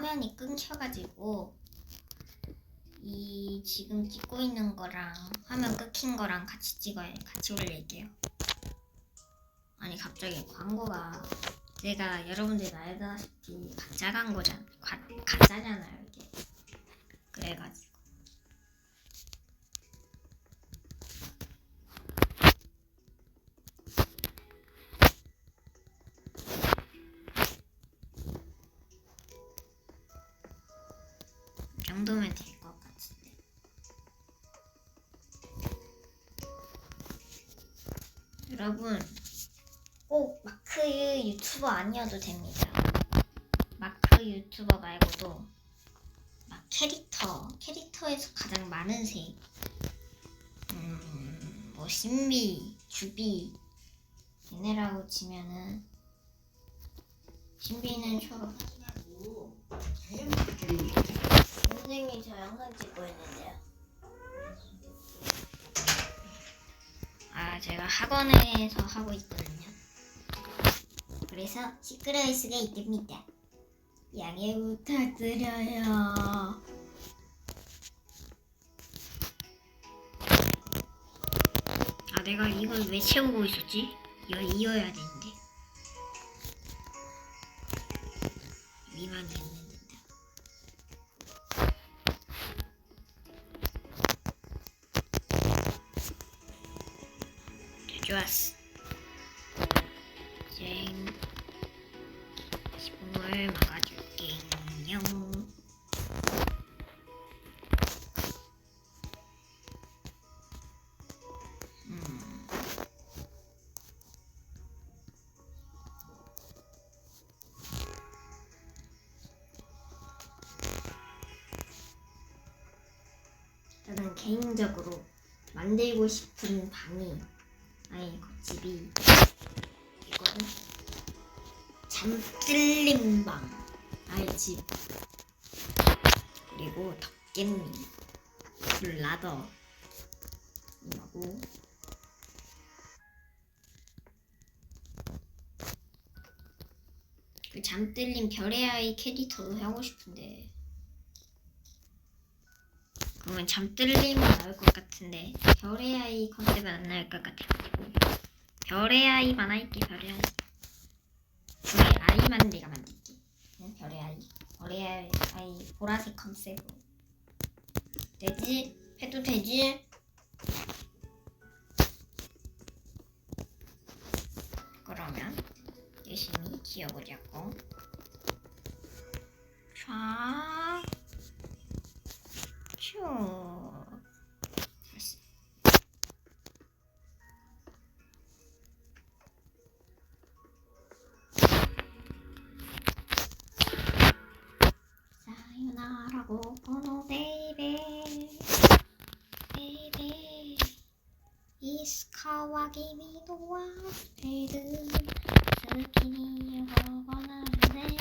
화면이 끊겨가지고 이 지금 찍고 있는 거랑 화면 끊긴 거랑 같이 찍어야 같이 올릴게요. 아니 갑자기 광고가 내가 여러분들이 알다시피 가짜 광고잖아. 가, 가짜잖아요 이게. 그래가지고 정도면 될 것 같은데. 여러분 꼭 마크 유튜버 아니어도 됩니다. 마크 유튜버 말고도 막 캐릭터 캐릭터에서 가장 많은 색, 음, 뭐 신비, 주비 얘네라고 치면은 신비는 초록. 저 영상 찍고 있는데요. 아, 제가 학원에서 하고 있거든요. 그래서 시끄러울 수가 있답니다. 양해 부탁드려요. 아, 내가 이걸 왜 채우고 있었지? 이거 이어야 되는데. 미만이 했는데. 좋았어. 쨍. 지붕을 막아줄게요. 음. 저는 개인적으로 만들고 싶은 방이 아니 집이 이거는 잠들림 방. 아이 집. 그리고 덕겜미 블라더 이하고. 그 잠들림 별의 아이 캐릭터도 하고 싶은데 그러면 잠들림이 나올 것 같은데 별의 아이 컨셉은 안 나올 것 같아가지고 별의 아이만 할게 별의 아이. 별의 아이만 내가 만들게. 응, 별의 아이. 별의 아이, 아이 보라색 컨셉으로. 되지? 해도 되지? 그러면 열심히 키워보자고. 자 큐. 됐어. 사요나라고 보노 베이베 베이베 이스카와 기미도와 베이드 스키니 요거나는데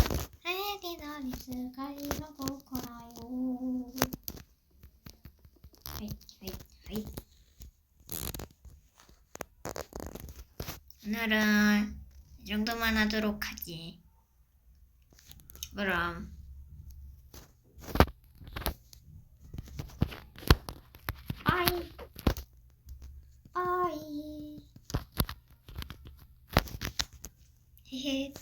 에디나리스가 이러고 거라요 하이 하이 하이 오늘은 이 정도만 하도록 하지. 그럼. 빠이. 빠이. 헤헤